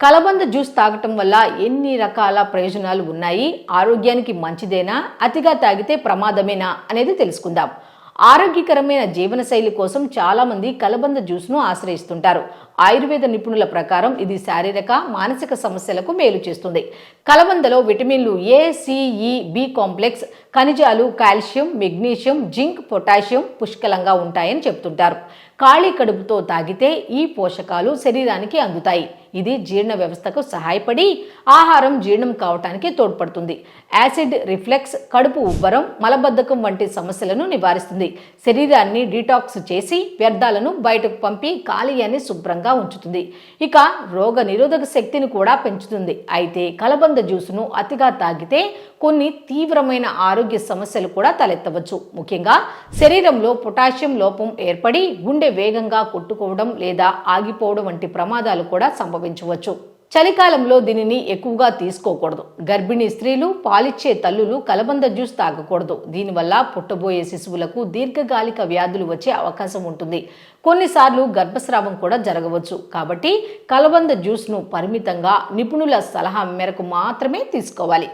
కలబంద జ్యూస్ తాగటం వల్ల ఎన్ని రకాల ప్రయోజనాలు ఉన్నాయి? ఆరోగ్యానికి మంచిదేనా? అతిగా తాగితే ప్రమాదమేనా? అనేది తెలుసుకుందాం. ఆరోగ్యకరమైన జీవనశైలి కోసం చాలామంది కలబంద జ్యూస్ను ఆశ్రయిస్తుంటారు. ఆయుర్వేద నిపుణుల ప్రకారం ఇది శారీరక మానసిక సమస్యలకు మేలు చేస్తుంది. కలబందలో విటమిన్లు A C E B complex ఖనిజాలు కాల్షియం మెగ్నీషియం జింక్ పొటాషియం పుష్కలంగా ఉంటాయని చెప్తుంటారు ఖాళీ కడుపుతో తాగితే ఈ పోషకాలు శరీరానికి అందుతాయి. ఇది జీర్ణ వ్యవస్థకు సహాయపడి ఆహారం జీర్ణం కావటానికి తోడ్పడుతుంది. యాసిడ్ రిఫ్లెక్స్ కడుపు ఉబ్బరం మలబద్ధకం వంటి సమస్యలను నివారిస్తుంది. శరీరాన్ని డీటాక్స్ చేసి వ్యర్థాలను బయటకు పంపి కాలేయాన్ని శుభ్రంగా ఉంచుతుంది. ఇక రోగ నిరోధక శక్తిని కూడా పెంచుతుంది. అయితే కలబంద జ్యూసును అతిగా తాగితే కొన్ని తీవ్రమైన ఆరోగ్య సమస్యలు కూడా తలెత్తవచ్చు. ముఖ్యంగా శరీరంలో పొటాషియం లోపం ఏర్పడి గుండె వేగంగా కొట్టుకోవడం లేదా ఆగిపోవడం వంటి ప్రమాదాలు కూడా సంభవించవచ్చు చలికాలంలో దీనిని ఎక్కువగా తీసుకోకూడదు. గర్భిణీ స్త్రీలు పాలిచ్చే తల్లులు కలబంద జ్యూస్ తాగకూడదు. దీనివల్ల పుట్టబోయే శిశువులకు దీర్ఘకాలిక వ్యాధులు వచ్చే అవకాశం ఉంటుంది. కొన్నిసార్లు గర్భస్రావం కూడా జరగవచ్చు. కాబట్టి కలబంద జ్యూస్ను పరిమితంగా నిపుణుల సలహా మేరకు మాత్రమే తీసుకోవాలి.